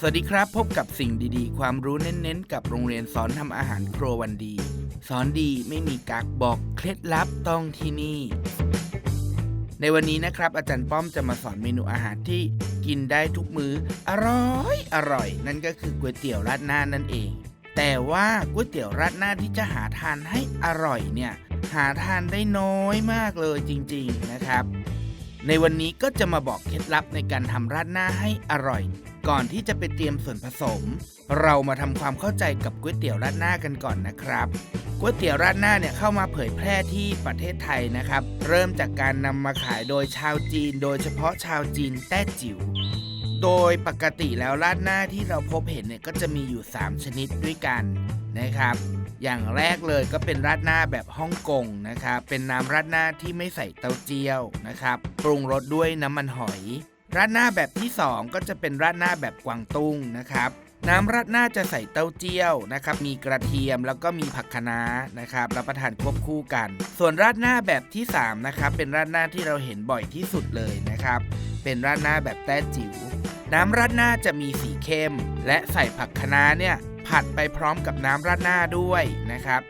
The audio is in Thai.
สวัสดีครับ พบกับสิ่งดีๆ ความรู้เน้นๆ กับโรงเรียนสอนทำอาหารครัววันดี สอนดีไม่มีกักบอกเคล็ดลับต้องที่นี่ ในวันนี้นะครับ อาจารย์ป้อมจะมาสอนเมนูอาหารที่กินได้ทุกมื้ออร่อยอร่อย นั่นก็คือก๋วยเตี๋ยวราดหน้านั่นเอง แต่ว่าก๋วยเตี๋ยวราดหน้าที่จะหาทานให้อร่อยเนี่ยหาทานได้น้อยมากเลยจริง ๆนะครับ ในวันนี้ก็จะมาบอกเคล็ดลับในการทำราดหน้าให้อร่อย ก่อนที่จะไปเตรียมส่วนผสม เรามาทำความเข้าใจกับก๋วยเตี๋ยวราดหน้ากันก่อนนะครับก๋วยเตี๋ยวราดหน้าเนี่ยเข้ามาเผยแพร่ที่ประเทศไทยนะครับ เริ่มจากการนำมาขายโดยชาวจีน โดยเฉพาะชาวจีนแต้จิ๋วโดยปกติแล้วราดหน้าที่เราพบเห็นเนี่ยก็จะมีอยู่ 3 ชนิดด้วยกันนะครับ อย่างแรกเลยก็เป็นราดหน้าแบบฮ่องกงนะครับ เป็นน้ำราดหน้าที่ไม่ใส่เต้าเจี้ยวนะครับ ปรุงรสด้วยน้ำมันหอย ราดหน้าแบบที่ 2 ก็จะเป็นราดหน้าแบบกวางตุ้งนะครับ น้ำราดหน้าจะใส่เต้าเจี้ยวนะครับ มีกระเทียมแล้วก็มีผักคะน้านะครับรับประทานควบคู่กัน ส่วนราดหน้าแบบที่3นะครับเป็นราดหน้าที่เราเห็นบ่อยที่สุดเลยนะครับ เป็นราดหน้าแบบแต้จิ๋วน้ำราดหน้าจะมีสีเข้ม และใส่ผักคะน้าเนี่ยผัดไปพร้อมกับน้ำราดหน้าด้วยนะครับ